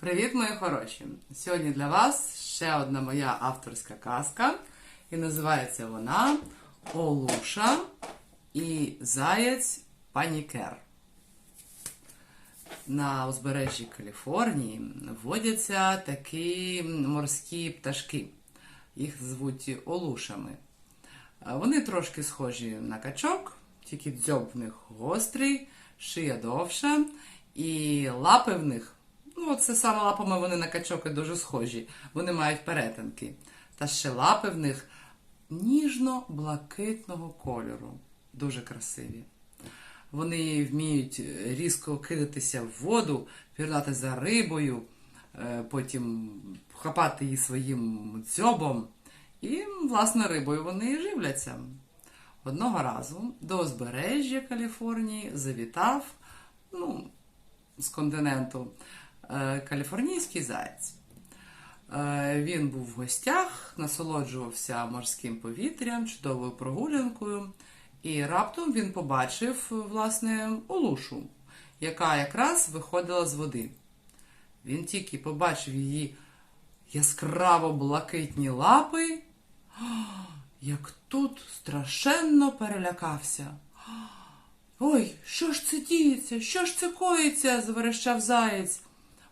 Привіт, мої хороші! Сьогодні для вас ще одна моя авторська казка, і називається вона Олуша і Заєць Панікер. На узбережжі Каліфорнії водяться такі морські пташки. Їх звуть олушами. Вони трошки схожі на качок, тільки дзьоб в них гострий, шия довша, і лапи в них, ну, це саме лапами вони на качок і дуже схожі. Вони мають перетинки. Та ще лапи в них ніжно-блакитного кольору. Дуже красиві. Вони вміють різко кидатися в воду, пірнати за рибою, е, потім хапати її своїм дзьобом. І, власне, рибою вони і живляться. Одного разу до узбережжя Каліфорнії завітав ну, з континенту е, каліфорнійський заєць. Е, Він був в гостях, насолоджувався морським повітрям, чудовою прогулянкою, і раптом він побачив власне олушу, яка якраз виходила з води. Він тільки побачив її яскраво блакитні лапи, як тут страшенно перелякався. Ой, що ж це діється? Що ж це коїться? заверещав заєць.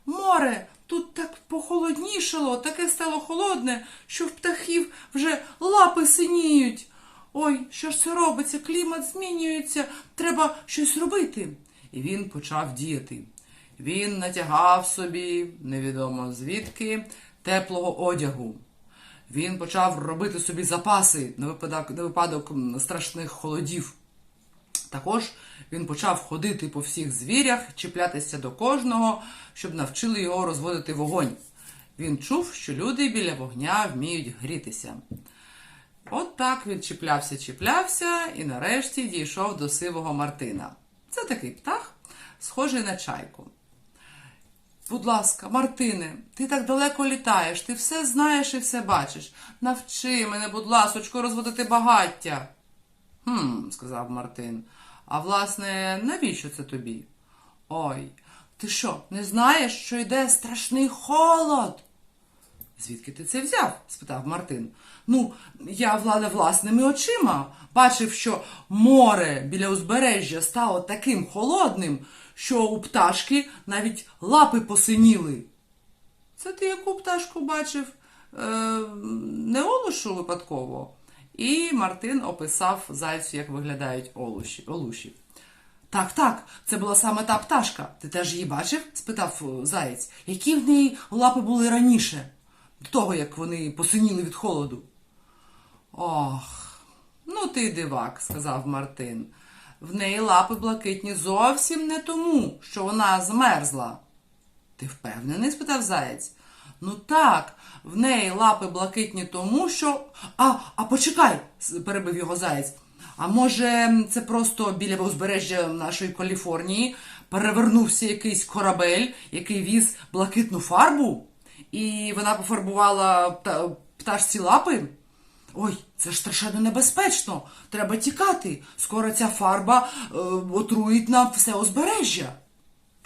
Море, тут так похолоднішало, таке стало холодне, що в птахів вже лапи синіють. Ой, що ж це робиться? Клімат змінюється, треба щось робити. І він почав діяти. Він натягав собі, невідомо звідки, теплого одягу. Він почав робити собі запаси на випадок, на випадок страшних холодів. Також він почав ходити по всіх звірях, чіплятися до кожного, щоб навчили його розводити вогонь. Він чув, що люди біля вогня вміють грітися. От так він чіплявся, чіплявся і нарешті дійшов до сивого Мартина. Це такий птах, схожий на чайку. Будь ласка, Мартине, ти так далеко літаєш, ти все знаєш і все бачиш. Навчи мене, будь ласочко, розводити багаття. Хм, сказав Мартин. А власне, навіщо це тобі? Ой, ти що, не знаєш, що йде страшний холод? Звідки ти це взяв? спитав Мартин. Ну, я влада власними очима бачив, що море біля узбережжя стало таким холодним, що у пташки навіть лапи посиніли. Це ти яку пташку бачив? Е, не олушу випадково. І Мартин описав зайцю, як виглядають олуші. олуші. Так, так, це була саме та пташка. Ти теж її бачив? спитав е, заєць. Які в неї лапи були раніше, до того, як вони посиніли від холоду. Ох, ну ти дивак, сказав Мартин. В неї лапи блакитні зовсім не тому, що вона змерзла. Ти впевнений? спитав заєць. Ну так, в неї лапи блакитні тому, що. А, а почекай, перебив його заєць. А може, це просто біля узбережжя нашої Каліфорнії перевернувся якийсь корабель, який віз блакитну фарбу, і вона пофарбувала пта- пташці лапи? Ой, це ж страшенно небезпечно. Треба тікати. Скоро ця фарба е, отруїть нам все узбережжя.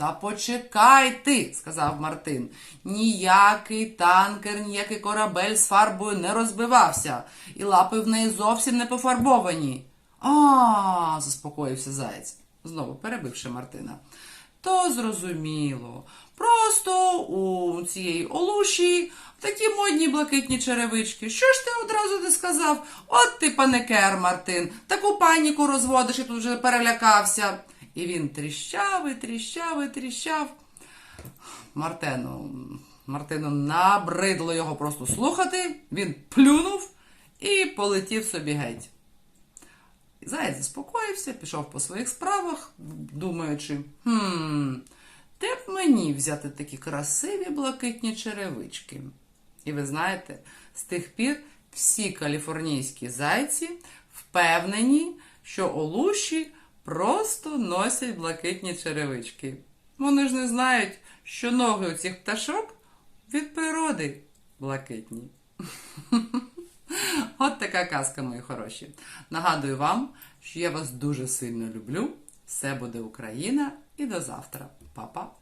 Та почекай ти, сказав Мартин. Ніякий танкер, ніякий корабель з фарбою не розбивався, і лапи в неї зовсім не пофарбовані. А, заспокоївся заєць, знову перебивши Мартина. То зрозуміло. Просто у цієї олуші такі модні блакитні черевички. Що ж ти одразу не сказав? От ти паникер, Мартин, таку паніку розводиш і тут вже перелякався. І він тріщав і тріщав і тріщав. Мартену, Мартину набридло його просто слухати. Він плюнув і полетів собі геть. Заєць заспокоївся, пішов по своїх справах, думаючи, хм, де б мені взяти такі красиві блакитні черевички. І ви знаєте, з тих пір всі каліфорнійські зайці впевнені, що олуші просто носять блакитні черевички. Вони ж не знають, що ноги у цих пташок від природи блакитні. От така казка, мої хороші. Нагадую вам, що я вас дуже сильно люблю. Все буде Україна і до завтра. Па-па!